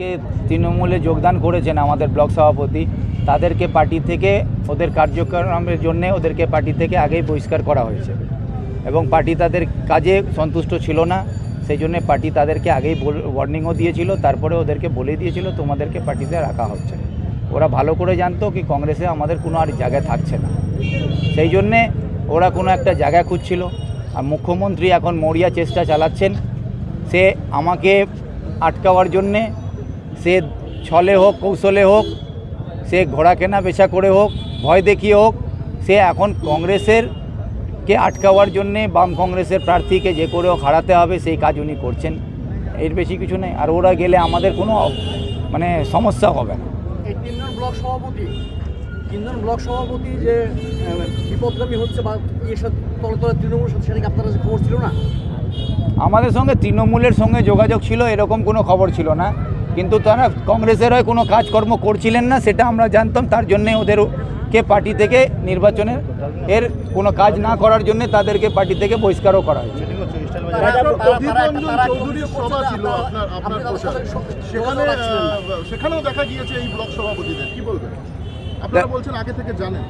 কে তৃণমূলে যোগদান করেছেন আমাদের ব্লক সভাপতি। তাদেরকে পার্টি থেকে ওদের কার্যক্রমের জন্য ওদেরকে পার্টি থেকে আগেই বহিষ্কার করা হয়েছে। এবং পার্টি তাদের কাজে সন্তুষ্ট ছিল না, সেই জন্য পার্টি তাদেরকে আগেই ওয়ার্নিংও দিয়েছিল, তারপরে ওদেরকে বলে দিয়েছিল, তোমাদেরকে পার্টিতে রাখা হচ্ছে। ওরা ভালো করে জানতো কি কংগ্রেসে আমাদের কোনো আর জায়গায় থাকছে না। সেই জন্যে ওরা কোনো একটা জায়গা খুঁজছিল। আর মুখ্যমন্ত্রী এখন মরিয়া চেষ্টা চালাচ্ছেন। সে আমাকে আটকাওয়ার জন্যে সে ছলে হোক কৌশলে হোক সে ঘোড়া কেনা বেচা করে হোক ভয় দেখিয়ে হোক সে এখন কংগ্রেসের কে আটকাওয়ার জন্যে বাম কংগ্রেসের প্রার্থীকে যে করে হোক হারাতে হবে সেই কাজ উনি করছেন। এর বেশি কিছু নেই। আর ওরা গেলে আমাদের কোনো মানে সমস্যা হবে না। তিনজন ব্লক সভাপতি তিনজন ব্লক সভাপতি যে বিপদগামী হচ্ছে বা এর সাথে তলে তলে তৃণমূলের সাথে সেটা আপনার কাছে খবর ছিল না? আমাদের সঙ্গে তৃণমূলের সঙ্গে যোগাযোগ ছিল এরকম কোনো খবর ছিল না। কিন্তু তারা কংগ্রেসের হয়ে কোনো কাজকর্ম করছিলেন না সেটা আমরা জানতাম। তার জন্যে ওদেরকে পার্টি থেকে নির্বাচনের এর কোনো কাজ না করার জন্য তাদেরকে পার্টি থেকে বহিষ্কারও করা হয়েছে। সেখানেও দেখা গিয়েছে এই ব্লক সভাপতিদের। কি বলবেন? আপনারা বলছেন আগে থেকে জানেন।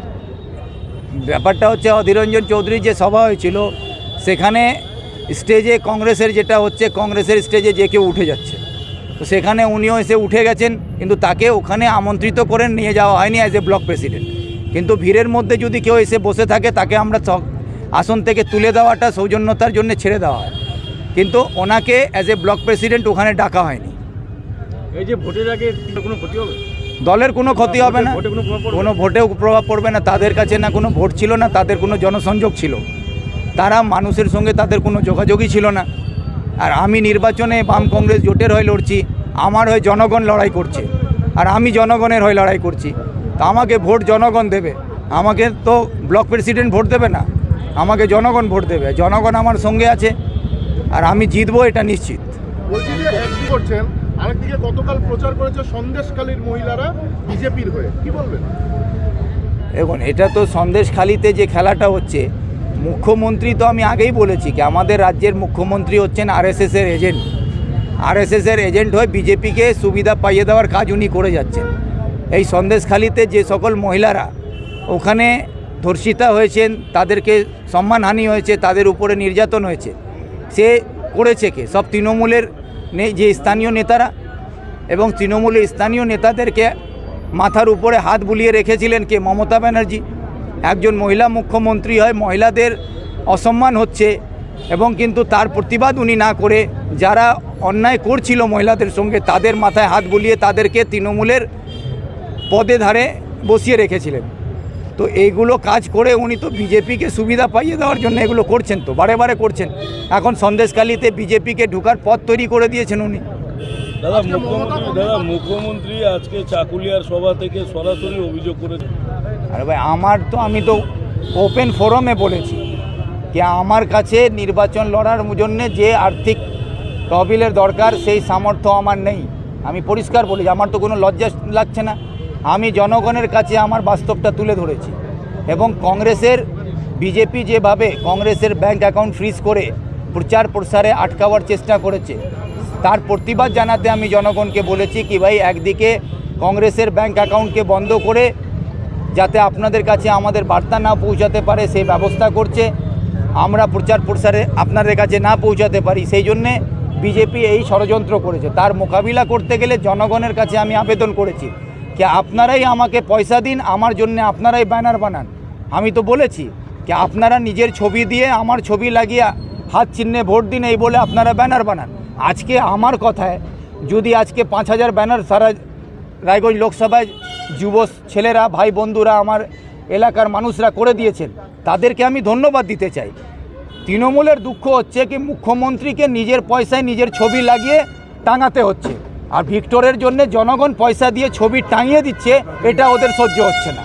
ব্যাপারটা হচ্ছে অধীররঞ্জন চৌধুরীর যে সভা হয়েছিল সেখানে স্টেজে কংগ্রেসের যেটা হচ্ছে কংগ্রেসের স্টেজে যে কেউ উঠে যাচ্ছে। তো সেখানে উনিও এসে উঠে গেছেন কিন্তু তাকে ওখানে আমন্ত্রিত করে নিয়ে যাওয়া হয়নি অ্যাজ এ ব্লক প্রেসিডেন্ট কিন্তু ভিড়ের মধ্যে যদি কেউ এসে বসে থাকে তাকে আমরা আসন থেকে তুলে দেওয়াটা সৌজন্যতার জন্য ছেড়ে দেওয়া হয়। কিন্তু ওনাকে অ্যাজ এ ব্লক প্রেসিডেন্ট ওখানে ডাকা হয়নি। এই যে ভোটের আগে কোনো ক্ষতি হবে? দলের কোনো ক্ষতি হবে না? কোনো ভোটেও প্রভাব পড়বে না। তাদের কাছে না কোনো ভোট ছিল না তাদের কোনো জনসংযোগ ছিল। তারা মানুষের সঙ্গে তাদের কোনো যোগাযোগই ছিল না। আর আমি নির্বাচনে বাম কংগ্রেস জোটের হয়ে লড়ছি আমার হয়ে জনগণ লড়াই করছে আর আমি জনগণের হয়ে লড়াই করছি। তা আমাকে ভোট জনগণ দেবে। আমাকে তো ব্লক প্রেসিডেন্ট ভোট দেবে না আমাকে জনগণ ভোট দেবে। জনগণ আমার সঙ্গে আছে আর আমি জিতবো এটা নিশ্চিত। বলছি করছেন? আরেকদিকে গতকাল প্রচার করেছে সন্দেশকালীর মহিলারা বিজেপির হয়ে। কি বলবেন? দেখুন এটা তো সন্দেশখালিতে যে খেলাটা হচ্ছে মুখ্যমন্ত্রী তো আমি আগেই বলেছি কি আমাদের রাজ্যের মুখ্যমন্ত্রী হচ্ছেন আরএসএসের এজেন্ট। আরএসএসের এজেন্ট হয়ে বিজেপিকে সুবিধা পাইয়ে দেওয়ার কাজ উনি করে যাচ্ছেন। এই সন্দেশখালিতে যে সকল মহিলারা ওখানে ধর্ষিতা হয়েছেন, তাদেরকে সম্মানহানি হয়েছে, তাদের উপরে নির্যাতন হয়েছে, সে করেছে কে? সব তৃণমূলের যে স্থানীয় নেতারা এবং তৃণমূলের স্থানীয় নেতাদেরকে মাথার উপরে হাত বুলিয়ে রেখেছিলেন কে? মমতা ব্যানার্জি। একজন মহিলা মুখ্যমন্ত্রী হয়, মহিলাদের অসম্মান হচ্ছে এবং কিন্তু তার প্রতিবাদ উনি না করে, যারা অন্যায় করছিল মহিলাদের সঙ্গে, তাদের মাথায় হাত বুলিয়ে তাদেরকে তৃণমূলের পদে ধারে বসিয়ে রেখেছিলেন। তো এইগুলো কাজ করে উনি তো বিজেপিকে সুবিধা পাইয়ে দেওয়ার জন্য এগুলো করছেন তো, বারে বারে করছেন। এখন সন্দেশকালীতে বিজেপিকে ঢুকার পথ তৈরি করে দিয়েছেন উনি। দাদা মুখ্যমন্ত্রী দাদা, মুখ্যমন্ত্রী আজকে চাকুলিয়ার সভা থেকে সরাসরি অভিযোগ করেছে। আরে ভাই, আমার তো, আমি তো ওপেন ফোরামে বলেছি যে আমার কাছে নির্বাচন লড়ার জন্যে যে আর্থিক তহবিলের দরকার, সেই সামর্থ্য আমার নেই। আমি পরিষ্কার বলি, আমার তো কোনো লজ্জা লাগছে না। আমি জনগণের কাছে আমার বাস্তবটা তুলে ধরেছি এবং কংগ্রেসের বিজেপি যেভাবে কংগ্রেসের ব্যাংক অ্যাকাউন্ট ফ্রিজ করে প্রচার প্রসারে আটকাবার চেষ্টা করেছে, তার প্রতিবাদ জানাতে আমি জনগণকে বলেছি কি ভাই, একদিকে কংগ্রেসের ব্যাংক অ্যাকাউন্টকে বন্ধ করে যাতে আপনাদের কাছে আমাদের বার্তা না পৌঁছাতে পারে, সেই ব্যবস্থা করছে। আমরা প্রচার প্রসারে আপনাদের কাছে না পৌঁছাতে পারি, সেই জন্যে বিজেপি এই ষড়যন্ত্র করেছে। তার মোকাবিলা করতে গেলে জনগণের কাছে আমি আবেদন করেছি কি আপনারাই আমাকে পয়সা দিন, আমার জন্য আপনারাই ব্যানার বানান। আমি তো বলেছি কি আপনারা নিজের ছবি দিয়ে আমার ছবি লাগিয়ে হাত চিহ্নে ভোট দিন, এই বলে আপনারা ব্যানার বানান। আজকে আমার কথায় যদি আজকে পাঁচ হাজার ব্যানার সারা রায়গঞ্জ লোকসভায় যুব ছেলেরা, ভাই বন্ধুরা, আমার এলাকার মানুষরা করে দিয়েছেন। তাদেরকে আমি ধন্যবাদ দিতে চাই। তৃণমূলের দুঃখ হচ্ছে কি, মুখ্যমন্ত্রীকে নিজের পয়সায় নিজের ছবি লাগিয়ে টাঙাতে হচ্ছে। আর ভিক্টরের জন্য জনগণ পয়সা দিয়ে ছবি টাঙিয়ে দিচ্ছে, এটা ওদের সহ্য হচ্ছে না।